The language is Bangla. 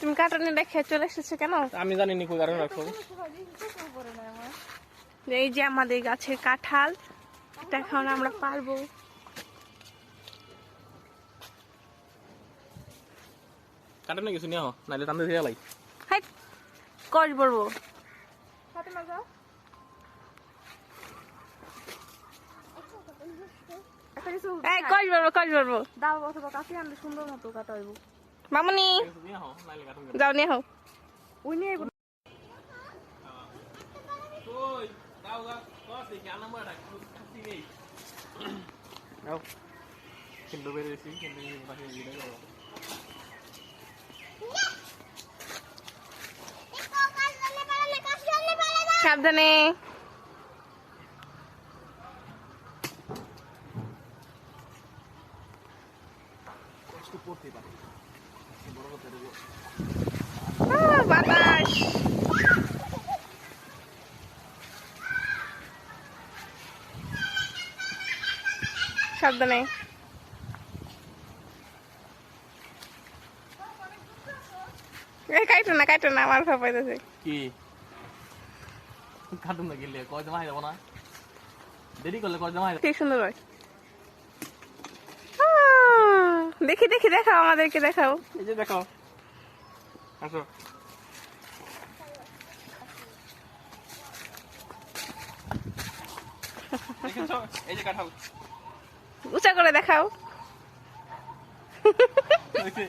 তুমি কাটনে রেখে চলে এসেছ কেন? আমি জানি নি কই কারণ রাখছো যে এই যে আমাদের গাছের কাঁঠাল এটা এখন আমরা পারব। কাটে কিছু নিয়ে নাইলে টানতে দিয়ে লাই। হাই কষ বলব? এই কষ বলব কষ বলব? দাও অথবা কাছে আনলে সুন্দর মতো কাটা হইব। মামনি যাও নিয়ে হোক ওই নিয়ে কিন্তু কিন্তু সাবধানে কষ্ট করতে পারে বাতাস। সাবধানে। এই কাইটো না কাইটো না আমার ভাব পাইতেছে। কি? কাটুন না গেলে কয় জমা হয়ে যাব না দেরি করলে কয় জমা হয়ে কি সুন্দর হয়। দেখি দেখি দেখাও আমাদেরকে দেখাও। এই যে দেখো আসো এই যে কাঁঠাল উঁচা করে দেখাও। দেখছি?